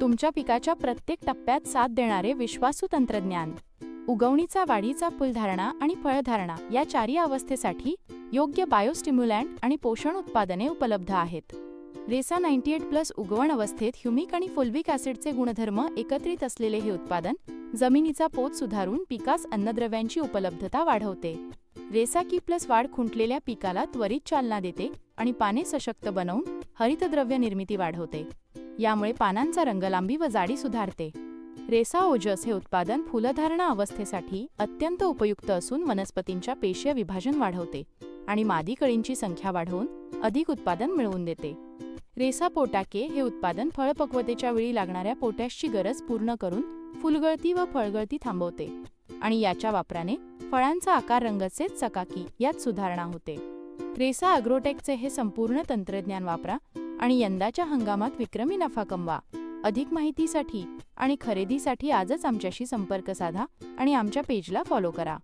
तुमच्या पिकाच्या प्रत्येक टप्प्यात साथ देणारे विश्वासू तंत्रज्ञान. उगवणीचा वाढीचा फुलधारणा आणि फळधारणा या चारी अवस्थेसाठी योग्य बायोस्टिम्युलँट आणि पोषण उत्पादने उपलब्ध आहेत. रेसा नाईन्टी एट प्लस उगवण अवस्थेत ह्युमिक आणि फुल्विक ॲसिडचे गुणधर्म एकत्रित असलेले हे उत्पादन जमिनीचा पोत सुधारून पिकास अन्नद्रव्यांची उपलब्धता वाढवते. रेसा की प्लस वाढ खुंटलेल्या पिकाला त्वरित चालना देते आणि पाने सशक्त बनवून हरितद्रव्य निर्मिती वाढवते. यामुळे पानांचा रंगलांबी व जाडी सुधारते. रेसा ओजस हे उत्पादन फुलधारणा अवस्थेसाठी अत्यंत उपयुक्त असून वनस्पतींच्या पेशीय विभाजन वाढवते आणि मादी कळींची संख्या वाढवून अधिक उत्पादन मिळवून देते. रेसा पोटाके हे उत्पादन फळपक्वतेच्या वेळी लागणाऱ्या पोटॅशची गरज पूर्ण करून फुलगळती व फळगळती थांबवते आणि याच्या वापराने फळांचा आकार रंगचे चकाकी यात सुधारणा होते. रेसा अग्रोटेकचे हे संपूर्ण तंत्रज्ञान वापरा आणि यंदाच्या हंगामात विक्रमी नफा कमवा. अधिक माहितीसाठी आणि खरेदीसाठी आजच आमच्याशी संपर्क साधा आणि आमच्या पेजला फॉलो करा.